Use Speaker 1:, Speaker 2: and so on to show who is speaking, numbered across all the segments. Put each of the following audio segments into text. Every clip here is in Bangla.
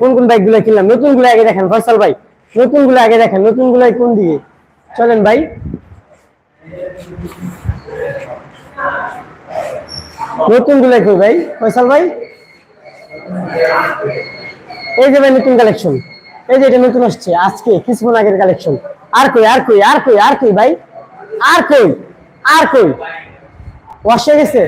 Speaker 1: কোন কোন বাইকগুলো কিনলাম? নতুনগুলো আগে দেখেন, ফয়সাল ভাই। নতুনগুলো আগে দেখেন নতুনগুলো কোন দিকে? চলেন ভাই। নতুনগুলো কই ভাই, ফয়সাল ভাই। এই যে ভাই নতুন কালেকশন এই যে এটা নতুন আসছে, আজকে কিছুক্ষণ আগের কালেকশন আর কই আর কই আর কই আর কই ভাই? আর কই আর কই? ওয়াশ হয়ে গেছে?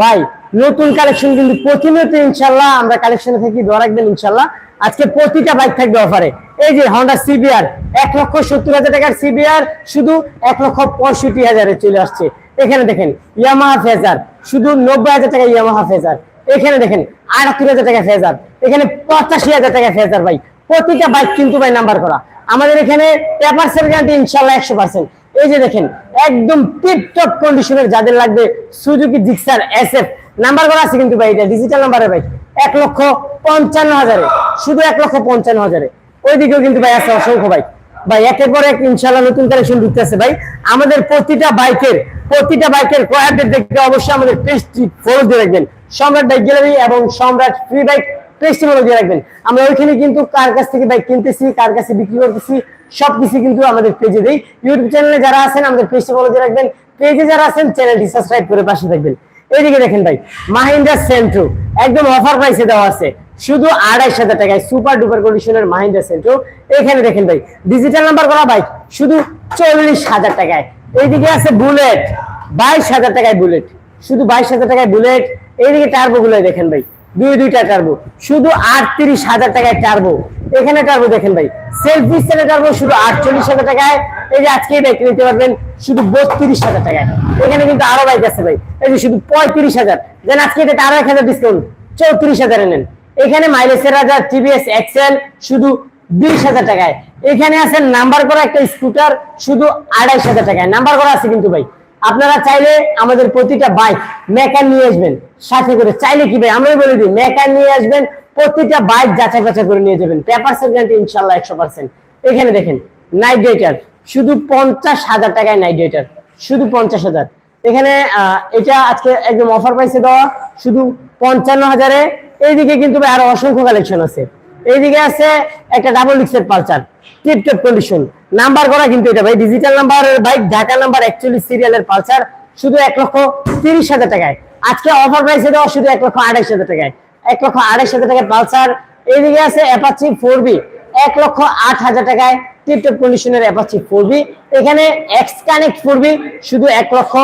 Speaker 1: ভাই নতুন কালেকশন কিন্তু প্রতিনিয়ত ইনশাল্লাহ আমরা কালেকশনে থেকে দোয়া রাখবেন ইনশাল্লাহ আজকে প্রতিটা বাইক থাকবে অফারে এই যে হন্ডা সিবিআর এক লক্ষ সত্তর হাজার টাকার সিবিআর শুধু এক লক্ষ পঁয়ষট্টি হাজারে চলে আসছে। এখানে দেখেন ইয়ামাহা ফেজার শুধু নব্বই হাজার টাকা ইয়ামাহা ফেজার এখানে দেখেন, আটাত্তর হাজার টাকা ফেজার এখানে পঁচাশি হাজার টাকা ফেজার ভাই। প্রতিটা বাইক কিন্তু ভাই নাম্বার করা। আমাদের এখানে পেপারসের গ্যারান্টি ইনশাল্লাহ একশো পার্সেন্ট এই যে দেখেন, একদম টিপটপ কন্ডিশনের যাদের লাগবে Suzuki Gixxer S F number করা আছে কিন্তু ভাই, এটা ডিজিটাল নাম্বারে ভাই। এক লক্ষ পঞ্চান্ন হাজারে, শুধু এক লক্ষ পঞ্চান্ন হাজারে। ওইদিকেও কিন্তু ভাই আছে অসংখ্য বাইক ভাই, একের পর এক ইনশাল্লাহ নতুন কালেকশন ঢুকতে আছে ভাই। আমাদের প্রতিটা বাইকের প্রতিটা বাইকের কয়েকদের দেখতে অবশ্যই আমাদের পেজটি ফলো দিয়ে রাখবেন। সম্রাট বাইক গ্যালারি এবং সম্রাট ফ্রি বাইক পেজটি ফলো দিয়ে রাখবেন। আমরা ওইখানে কিন্তু কার কাছ থেকে বাইক কিনতেছি, কার কাছে বিক্রি করতেছি, সবকিছু কিন্তু আমাদের পেজে দেই। ইউটিউব চ্যানেলে যারা আছেন, আমাদের পেজটি ফলো দিয়ে রাখবেন। পেজে যারা আছেন চ্যানেলটি সাবস্ক্রাইব করে পাশে থাকবেন। এইদিকে দেখেন ভাই, মাহিন্দ্রা সেন্ট্রো একদম অফার প্রাইসে দেওয়া আছে। শুধু আড়াইশ হাজার টাকায় সুপার ডুপার কন্ডিশনের মাহিন্দ্রা সেন্ট্রো এখানে দেখেন ভাই ডিজিটাল নাম্বার করা বাইক শুধু চল্লিশ হাজার টাকায়। এইদিকে আছে বুলেট বাইশ হাজার টাকায় বুলেট শুধু বাইশ হাজার টাকায় বুলেট এইদিকে টার্বোগুলো দেখেন ভাই। দুই দুইটা টার্বো শুধু আটত্রিশ হাজার টাকায় এখানে দেখেন ভাই শুধু আটচল্লিশ হাজার টাকায়। এই যে আজকে নিতে পারবেন, শুধু বত্রিশ হাজার টাকায়। এখানে কিন্তু আরও বাইক আছে ভাই, এই যে শুধু পঁয়ত্রিশ হাজার। দেন আজকে এটা আরও এক হাজার ডিসকাউন্ট চৌত্রিশ হাজারে নেন। এখানে মাইলেজের হাজার টিভিএস এক্সেল শুধু বিশ হাজার টাকায়। এখানে আছে নাম্বার করা একটা স্কুটার শুধু আড়াইশ হাজার টাকায়। নাম্বার করা আছে কিন্তু ভাই আপনারা চাইলে আমাদের প্রতিটা বাইক মেকার নিয়ে আসবেন। সাথে করে চাইলে কি ভাই? আমরাই বলে দিই, মেকার নিয়ে আসবেন, প্রতিটা বাইক যাচাই বাছাই করে নিয়ে যাবেন। পেপার গ্যারান্টি ইনশাল্লাহ একশো পার্সেন্ট। এখানে দেখেন নাইট ডেটার শুধু পঞ্চাশ হাজার টাকায় নাইট ডেটার শুধু পঞ্চাশ হাজার। এখানে এটা আজকে একদম অফার প্রাইসে দেওয়া, শুধু পঞ্চান্ন হাজারে। এইদিকে কিন্তু আরও অসংখ্য কালেকশন আছে। এইদিকে আছে একটা ডাবল ডিক্সের পালচার টিপটপ কন্ডিশন নাম্বার করা কিন্তু এটা ভাই digital number bike Dhaka number actually সিরিয়ালের পালচার শুধু এক লক্ষ তিরিশ হাজার টাকায়। আজকে অফার প্রাইসে দেওয়া শুধু এক লক্ষ আড়াইশ হাজার টাকায়। এক লক্ষ আড়াইশ হাজার টাকায় পালসার এইদিকে আছে অ্যাপাচি ফোর বি এক লক্ষ আট হাজার টাকায় টিপটপ কন্ডিশনের অ্যাপাচি ফোর বি এখানে এক্স কানেক্ট ফোর বি শুধু এক লক্ষ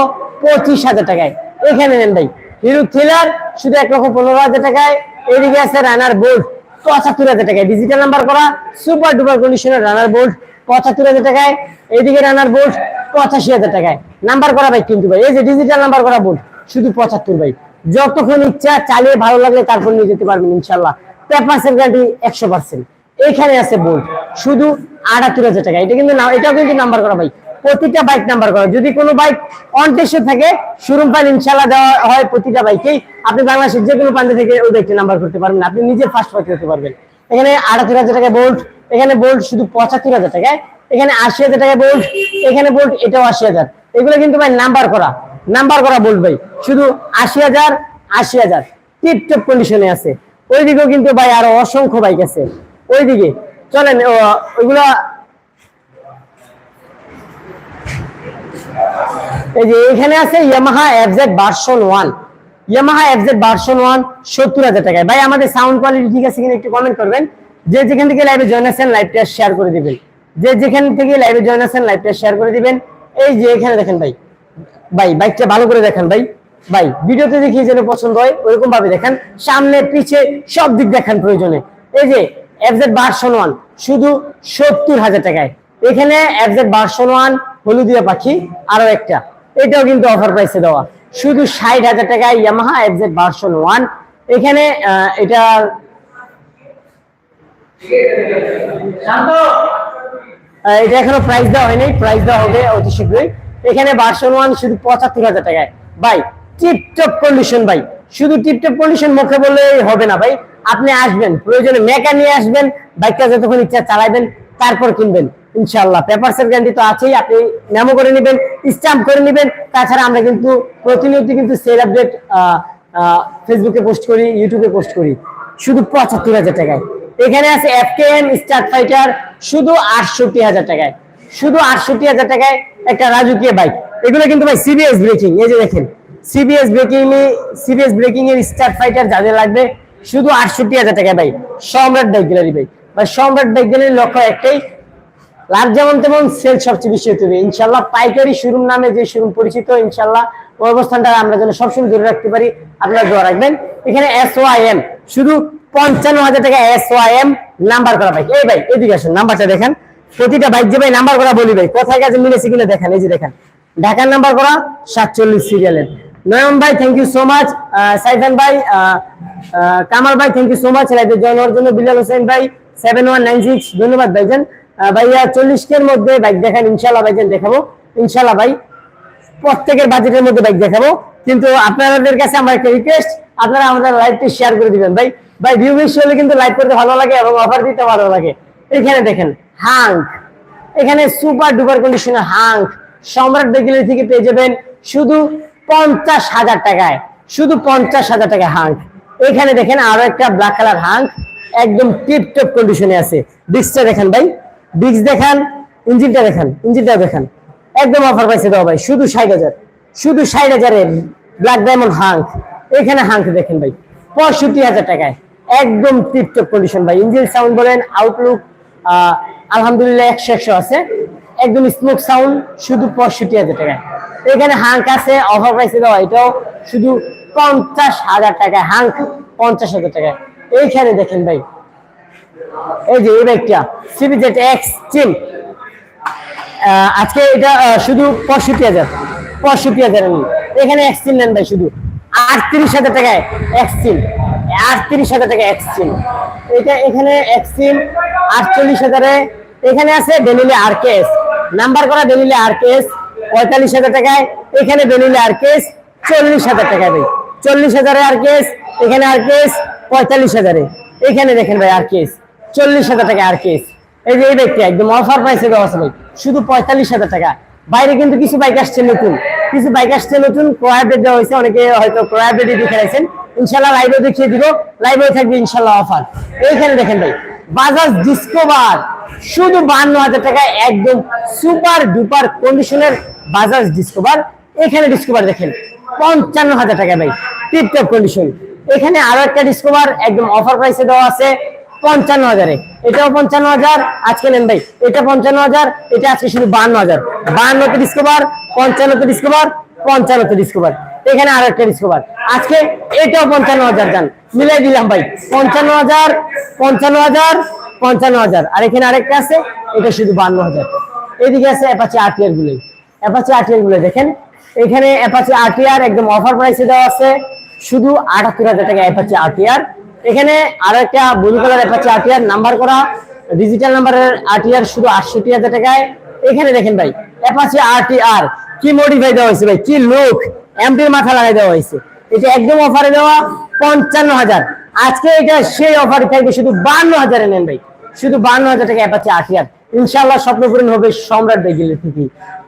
Speaker 1: পঁচিশ হাজার টাকায়। এখানে নেন ভাই হিরো থ্রিলার শুধু এক লক্ষ পনেরো হাজার টাকায়। এদিকে আছে রানার বোল্ট পঁচাত্তর হাজার টাকায়। ডিজিটাল নাম্বার করা সুপার ডুপার কন্ডিশনের রানার বোল্ট পঁচাত্তর হাজার টাকায়। এইদিকে রানার বোল্ট পঁচাশি হাজার টাকায়। নাম্বার করা ভাই কিন্তু ভাই, এই যে ডিজিটাল নাম্বার করা বোল্ট শুধু পঁচাত্তর ভাই। যতক্ষণ ইচ্ছা, চালিয়ে ভালো লাগলে তারপর নিয়ে যেতে পারবেন ইনশাল্লাহ পেপারসের গ্যারান্টি একশো পার্সেন্ট এইখানে আছে বোল্ট শুধু আটাত্তর হাজার টাকা। এটা কিন্তু এটাও কিন্তু নাম্বার করা ভাই। প্রতিটা বাইক নাম্বার করা। যদি কোনো বাইক অন থাকে শোরুম ফাইল ইনশাল্লাহ দেওয়া হয় প্রতিটা বাইকেই আপনি বাংলাদেশের যে কোনো প্রান্ত থেকে ওই বাইকটি নাম্বার করতে পারবেন আপনি নিজে ফার্স্ট পার্টি করতে পারবেন। এখানে আটাত্তর হাজার টাকা বোল্ট এখানে বোল্ট শুধু পঁচাত্তর হাজার টাকায়। এখানে আশি হাজার টাকা বোল্ট এখানে বোল্ট এটাও আশি হাজার। এগুলো কিন্তু ভাই নাম্বার করা। নাম্বার করা বোল্ট ভাই। শুধু আশি হাজার আশি হাজার। টিপটপ কন্ডিশনে আছে। ওইদিকেও কিন্তু ভাই আরও অসংখ্য বাইক আছে। ওইদিকে চলেন ওইগুলা এই যে এখানে আছে Yamaha FZ version one Yamaha version one সত্তর হাজার টাকায়। ভাই, আমাদের সাউন্ড কোয়ালিটি ঠিক আছে কিনা একটু কমেন্ট করবেন। যে যেখান থেকে লাইভে জয়েন আছেন লাইভটা শেয়ার করে দিবেন। যে যেখান থেকে লাইভে জয়েন আছেন লাইভটা শেয়ার করে দিবেন। এই যে এখানে দেখেন ভাই। ভাই বাইকটা ভালো করে দেখেন ভাই। ভাই, ভিডিওতে দেখিয়ে যেন পছন্দ হয় ওইরকম ভাবে দেখেন। সামনে, পিছে, সব দিক দেখান প্রয়োজনে। এই যে এফজেড ভার্সন ওয়ান শুধু সত্তর হাজার টাকায়। এখানে এফজেড ভার্সন ওয়ান হলুদিয়া পাখি, আরও একটা। এটাও কিন্তু অফার প্রাইসে দেওয়া। শুধু ষাট হাজার টাকায় ইয়ামাহা এফজেড ভার্সন ওয়ান এখানে এটা এটা এখনও প্রাইস দেওয়া হয়নি। প্রাইস দেওয়া হবে অতি শীঘ্রই। এখানে ভার্সন ওয়ান শুধু পঁচাত্তর হাজার টাকায়। ভাই টিপটপ কন্ডিশন ভাই। শুধু টিপটপ কন্ডিশন মুখে বললেই হবে না ভাই। আপনি আসবেন, প্রয়োজনে মেকা নিয়ে আসবেন, বাইকটা যতক্ষণ ইচ্ছা চালাবেন, তারপর কিনবেন। ইনশাল্লাহ পেপারসের গ্যারান্টি তো আছেই, আপনি মেমো করে নেবেন স্ট্যাম্প করে নেবেন। তাছাড়া আমরা কিন্তু প্রতিনিয়ত কিন্তু সেল আপডেট ফেসবুকে পোস্ট করি ইউটিউবে পোস্ট করি। শুধু পঁচাত্তর হাজার টাকায়। এখানে আছে এফকেএম স্টার ফাইটার শুধু আটষট্টি হাজার টাকায়। শুধু আটষট্টি হাজার টাকায় একটা রাজকীয় বাইক এগুলো কিন্তু ভাই সিবিএস ব্রেকিং এই যে দেখেন। সিবিএস ব্রেকিং সিবিএস ব্রেকিং এর স্টার ফাইটার যাদের লাগবে, শুধু আটষট্টি হাজার টাকায় ভাই। সম্রাট বাইক গ্যালারি ভাই। ভাই, সম্রাট বাইক গ্যালারির লক্ষ্য একটাই লাভ যেমন তেমন সেল সবচেয়ে বেশি হতে হবে। ইনশাল্লাহ পাইকারি শোরুম নামে যে শোরুম পরিচিত ইনশাল্লাহ ওই অবস্থানটা আমরা যেন সবসময় ধরে রাখতে পারি। আপনারা দোয়া রাখবেন। এখানে এস ওয়াই এম শুধু পঞ্চান্ন হাজার টাকা এস ওয়াই এম নাম্বার করা বাইক এই ভাই, এদিকে আসুন নাম্বারটা দেখেন। প্রতিটা বাইক যে ভাই নাম্বার করা বলি ভাই। কোথায় গেছে মিলেছে কিনা দেখেন, এই যে দেখেন। ঢাকার নাম্বার করা সাতচল্লিশ সিরিয়ালের নয়ন ভাই thank you so much Saifan ভাই কামাল ভাই থ্যাংক ইউ সো মাচ লাইভে জয়েন হওয়ার জন্য বিলাল হোসেন ভাই সেভেন ওয়ান নাইন সিক্স ধন্যবাদ ভাইজান। ভাইয়া, চল্লিশ কের মধ্যে বাইক দেখান ইনশাল্লাহ ভাইজান দেখাবো। ইনশাল্লাহ ভাই, প্রত্যেকের বাজেটের মধ্যে বাইক দেখাবো। কিন্তু আপনাদের কাছে আমার একটা রিকোয়েস্ট আপনারা আমাদের লাইভটি শেয়ার করে দিবেন। ভাই ভাই ভিউ বেশি হলে কিন্তু লাইভ করতে ভালো লাগে এবং অফার দিতে ভালো লাগে। এখানে দেখেন হাঙ্ক এখানে সুপার ডুপার কন্ডিশনের হাঙ্ক সম্রাট বেগিলের থেকে পেয়ে যাবেন শুধু পঞ্চাশ হাজার টাকায়। শুধু পঞ্চাশ হাজার টাকায় হাঙ্ক এখানে দেখেন আরও একটা ব্ল্যাক কালার হাঙ্ক একদম টিপ টপ কন্ডিশনে আছে। ডিস্কটা দেখেন ভাই। ডিস্ক দেখেন, ইঞ্জিনটা দেখেন ইঞ্জিনটা দেখেন। একদম অফার পাইছে দাও ভাই, শুধু ষাট হাজার। শুধু ষাট হাজারের ব্ল্যাক ডায়মন্ড হাঙ্ক এখানে হাঙ্ক দেখেন ভাই, পঁয়ষট্টি হাজার টাকায়। একদম টিপটপ কন্ডিশন ভাই। ইঞ্জিন সাউন্ড বলেন আউটলুক আলহামদুলিল্লাহ একশো একশো আছে। একদম স্মোক সাউন্ড শুধু পঁয়ষট্টি হাজার টাকায়। এখানে হাঙ্ক আছে অফার প্রাইসে দেওয়া, এটাও শুধু পঞ্চাশ হাজার টাকায়। হাঙ্ক পঞ্চাশ হাজার টাকায়। এইখানে দেখেন ভাই এই যে এই বাইকটা সিবিজেট এক্স টিম আজকে এটা শুধু পঁয়ষট্টি হাজার পঁয়ষট্টি হাজার এখানে এক্সচিন নেন ভাই শুধু। আটত্রিশ হাজার টাকায় এক্সচিন আটত্রিশ হাজার টাকা এক্সচিন এটা এখানে এক্সচিন আটচল্লিশ হাজারে। এখানে আছে বেনিলে আর কেস নাম্বার করা বেনিলে আর কেস পঁয়তাল্লিশ হাজার টাকায়। এখানে বেনিলে আর কেস চল্লিশ হাজার টাকায় ভাই। চল্লিশ হাজারে আর কেস এখানে আর কেস পঁয়তাল্লিশ হাজারে। এখানে দেখেন ভাই আর কেস চল্লিশ হাজার টাকা আর কেস এই যে এই ব্যক্তি একদম অফার প্রাইসে দেওয়া শুধু পঁয়তাল্লিশ হাজার টাকা। বাইরে কিন্তু কিছু বাইক আসছে নতুন। কিছু বাইক আসছে নতুন, ক্রয় আপডেট দেওয়া হয়েছে। অনেকে হয়তো ক্রয় আপডেটই দেখে রাখছেন। ইনশাল্লাহ লাইভে দেখিয়ে দিব। লাইভে থাকবে ইনশাল্লাহ অফার এইখানে দেখেন ভাই বাজাজ ডিসকভার শুধু বান্ন হাজার টাকায় একদম সুপার ডুপার কন্ডিশনের বাজাজ ডিসকভার এখানে ডিসকভার দেখেন, পঞ্চান্ন হাজার টাকা ভাই টিপটপ কন্ডিশন এখানে আরও একটা ডিসকভার একদম অফার প্রাইসে দেওয়া আছে। পঞ্চান্ন হাজারে। এটাও পঞ্চান্ন হাজার, আজকে নেন ভাই। এটা পঞ্চান্ন হাজার, এটা আজকে শুধু বান্ন হাজার। বান্নতে ডিসকভার পঞ্চান্নতে ডিসকভার পঞ্চান্নতে ডিসকভার এখানে আরও একটা ডিসকভার আজকে এটাও পঞ্চান্ন হাজার যান। মিলাই দিলাম ভাই। পঞ্চান্ন হাজার পঞ্চান্ন হাজার পঞ্চান্ন হাজার। আর এখানে আরেকটা আছে, এটা শুধু বান্ন হাজার। এদিকে আছে অ্যাপাচি আরটিআর গুলোই। অ্যাপাচি আরটিআরগুলো দেখেন। এখানে অ্যাপাচি আরটিআর একদম অফার প্রাইসে দেওয়া আছে। শুধু আটাত্তর হাজার টাকা অ্যাপাচি আরটিআর এখানে আরও একটা blue colour Apache RTR number করা ডিজিটাল নাম্বারের আরটিআর শুধু আটষট্টি হাজার টাকায়। এখানে দেখেন ভাই অ্যাপাচি আরটিআর কি মডিফাই দেওয়া হয়েছে ভাই, কি লুক এমপির মাথা লাগাই দেওয়া হয়েছে। এটা একদম অফারে দেওয়া, পঞ্চান্ন হাজার। আজকে এটা সেই অফারে থাকবে শুধু বান্ন হাজারে নেন ভাই। শুধু বান্ন হাজার টাকা অ্যাপাচি আরটিআর ইনশাল্লাহ স্বপ্ন পূরণ হবে সম্রাট বেগিলের থেকে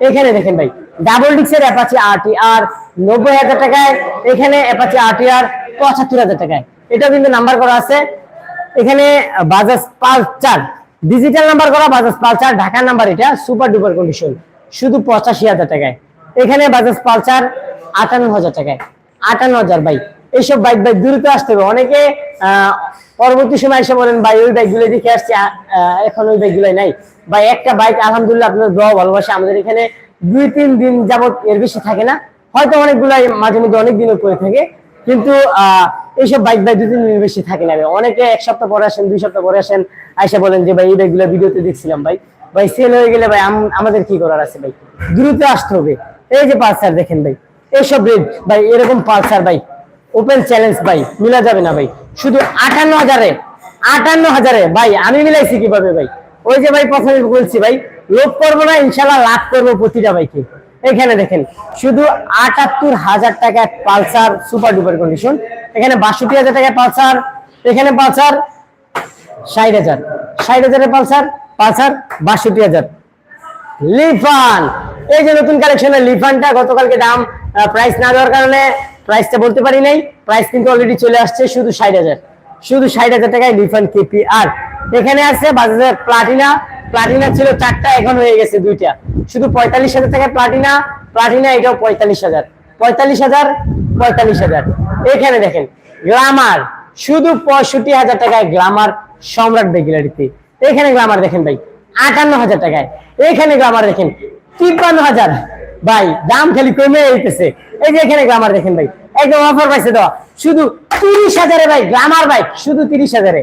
Speaker 1: এখানে দেখেন ভাই ডাবল ডিক্সের অ্যাপাচি আরটিআর নব্বই হাজার টাকায়। এখানে অ্যাপাচি আরটিআর পঁচাত্তর হাজার টাকায়। এটাও কিন্তু নাম্বার করা আছে। এখানে বাজাজ পালচার ডিজিটাল নাম্বার করা বাজাজ পালচার ঢাকার নাম্বার এটা সুপার ডুপার কন্ডিশন শুধু পঁচাশি হাজার টাকায়। এখানে বাজাজ পালচার আটান্ন হাজার টাকায়। আটান্ন হাজার বাইক এইসব বাইক বাইক দ্রুত আসতে হবে। অনেকে পরবর্তী সময় এসে বলেন ভাই ওই বাইকগুলো দেখে আসছে এখন ওই বাইকগুলোই নাই। বা একটা বাইক আলহামদুলিল্লাহ আপনার দোয়া ভালোবাসে। আমাদের এখানে দুই তিন দিন যাবত এর বেশি থাকে না। হয়তো অনেকগুলাই মাঝে মধ্যে অনেক দিনও করে থাকে। কিন্তু আহ, এইসব বাইক ভাই দুই তিন বেশি থাকে না অনেকে এক সপ্তাহ পরে আসেন, দুই সপ্তাহ পরে আসেন, আইসা বলেন যে, ভাই এই বাইকগুলো ভিডিওতে দেখছিলাম ভাই। ভাই সেল হয়ে গেলে ভাই আমাদের কি করার আছে ভাই? দ্রুত আসতে হবে। এই যে পালসার দেখেন ভাই, এইসব রেট, ভাই, এরকম পালসার ভাই ওপেন চ্যালেঞ্জ ভাই, মিলা যাবে না ভাই। শুধু আটান্ন হাজারে আটান্ন হাজারে, ভাই, আমি মিলাইছি কীভাবে ভাই? ওই যে ভাই, প্রথমে বলছি ভাই, লোভ করব না, ইনশাল্লাহ লাভ করব প্রতিটা বাইকে এখানে দেখেন, শুধু আটাত্তর হাজার টাকায় পালসার সুপার ডুপার কন্ডিশন এখানে বাষট্টি হাজার টাকায় পালসার, এখানে পালসার ষাট হাজার। ষাট হাজারের পালসার পালসার বাষট্টি হাজার। লিফান, এই যে নতুন কালেকশনের লিফানটা, গতকালকে দাম প্রাইস না দেওয়ার কারণে প্রাইসটা বলতে পারি নাই। প্রাইস কিন্তু অলরেডি চলে আসছে শুধু ষাট হাজার। শুধু ষাট হাজার টাকায় লিফান কেপি আর এখানে আছে বাজাজের প্লাটিনা। প্লাটিনা ছিল চারটা, এখন হয়ে গেছে দুইটা। শুধু পঁয়তাল্লিশ হাজার টাকা প্লাটিনা। প্লাটিনা এটাও পঁয়তাল্লিশ হাজার। পঁয়তাল্লিশ হাজার পঁয়তাল্লিশ হাজার। এখানে দেখেন গ্লামার শুধু পঁয়ষট্টি হাজার টাকায় গ্লামার সম্রাট বেগিলারিতে। এখানে গ্লামার দেখেন ভাই, আটান্ন হাজার টাকায়। এখানে গ্লামার দেখেন, তিপ্পান্ন হাজার। ভাই, দাম খালি কমে যেতেছে এই যে এখানে গ্লামার দেখেন ভাই, একদম অফার পাইছে দেওয়া। শুধু তিরিশ হাজারে ভাই গ্লামার বাইক শুধু তিরিশ হাজারে।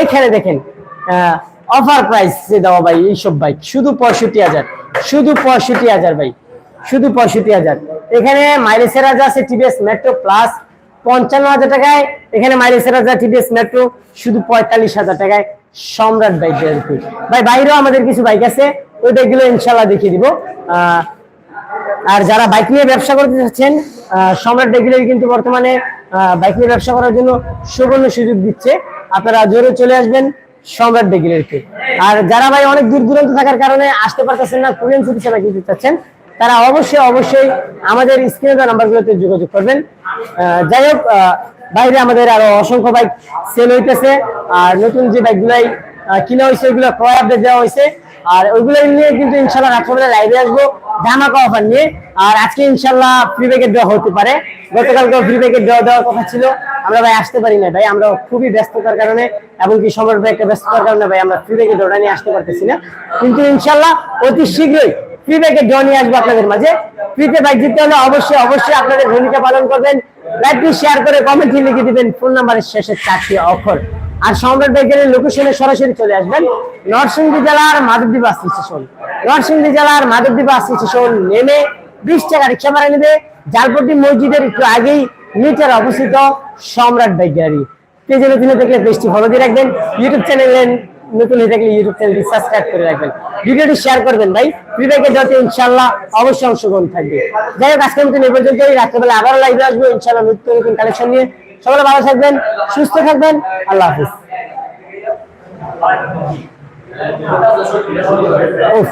Speaker 1: এইখানে দেখেন অফার প্রাইস দেওয়া ভাই, এইসব বাইক শুধু পঁয়ষট্টি হাজার। শুধু পঁয়ষট্টি হাজার ভাই, শুধু পঁয়ষট্টি হাজার। এখানে মাইলেসের আছে টিভিএস মেট্রো প্লাস পঞ্চান্ন হাজার টাকায়। এখানে মাইলেসের টিভিএস মেট্রো শুধু পঁয়তাল্লিশ হাজার টাকায়। সম্রাট বাইক ভাই, বাইরেও আমাদের কিছু বাইক আছে ওই বাইকগুলো ইনশাল্লাহ দেখিয়ে দিব। আর যারা বাইক নিয়ে ব্যবসা করতে চাচ্ছেন সম্রাট ডেগুলারি কিন্তু বর্তমানে বাইক নিয়ে ব্যবসা করার জন্য সুবর্ণ সুযোগ দিচ্ছে। আপনারা জোরে চলে আসবেন সম্রাট ডেগুলারিতে আর যারা ভাই অনেক দূর দূরান্ত থাকার কারণে আসতে পারতেছেন না, কোরিয়ান সিটি সেবা কিনতে চাচ্ছেন তারা অবশ্যই অবশ্যই আমাদের স্ক্রিনে দেওয়া নাম্বারগুলোতে যোগাযোগ করবেন। যাই হোক বাইরে আমাদের আরও অসংখ্য বাইক সেল হইতেছে। আর নতুন যে বাইকগুলাই কিনা হয়েছে ওইগুলো ক্রয় আপডেট দেওয়া হয়েছে আর ওইগুলো নিয়ে কিন্তু ইনশাল্লাহ রাত্রবেলা লাইভে আসব, ধামাকা অফার নিয়ে। আর আজকে ইনশাল্লাহ ফ্রি প্যাকেট দেওয়া হতে পারে। গতকালকে ফ্রি প্যাকেট দেওয়া, দেওয়ার কথা ছিল। আমরা ভাই আসতে পারি না ভাই, আমরা খুবই ব্যস্ততার কারণে এবং কি সময় একটা ব্যস্ততার কারণে ভাই আমরা ফ্রি প্যাকেট ওটা নিয়ে আসতে পারতেছি না। কিন্তু ইনশাল্লাহ অতি শীঘ্রই ফ্রি দেওয়া নিয়ে আসব আপনাদের মাঝে। বাইক জিততে হলে অবশ্যই অবশ্যই আপনাদের ভূমিকা পালন করবেন। শেয়ার করে লিখে দিবেন ফোন নাম্বারের শেষে চারটি অক্ষর। আর সম্রাট বাইকের লোকেশনে সরাসরি চলে আসবেন। নরসিংদী জেলার মাধবদ্বীপ বাস স্টেশন নরসিংদী জেলার মাধবদ্বীপ বাস স্টেশন নেমে বিশ টাকা রিক্সা ভাড়া নেবে। মসজিদের একটু আগেই নিচের অবস্থিত সম্রাট বাইক গ্যালারি। পেজে নতুন থাকলে পেজটি ফলো দিয়ে রাখবেন। ইউটিউব চ্যানেলে নতুন হয়ে থাকলে ইউটিউব চ্যানেলটি সাবস্ক্রাইব করে রাখবেন। ভিডিওটি শেয়ার করবেন ভাই। ফ্রি বাইকের যাতে ইনশাল্লাহ অবশ্যই অংশগ্রহণ থাকবে। যাই হোক, আজকের মতন এই পর্যন্তই। রাত্রেবেলা আবারও লাইভে আসব। ইনশাল্লাহ নতুন নতুন কালেকশন নিয়ে। সবাই ভালো থাকবেন, সুস্থ থাকবেন। আল্লাহ হাফিজ। উফ।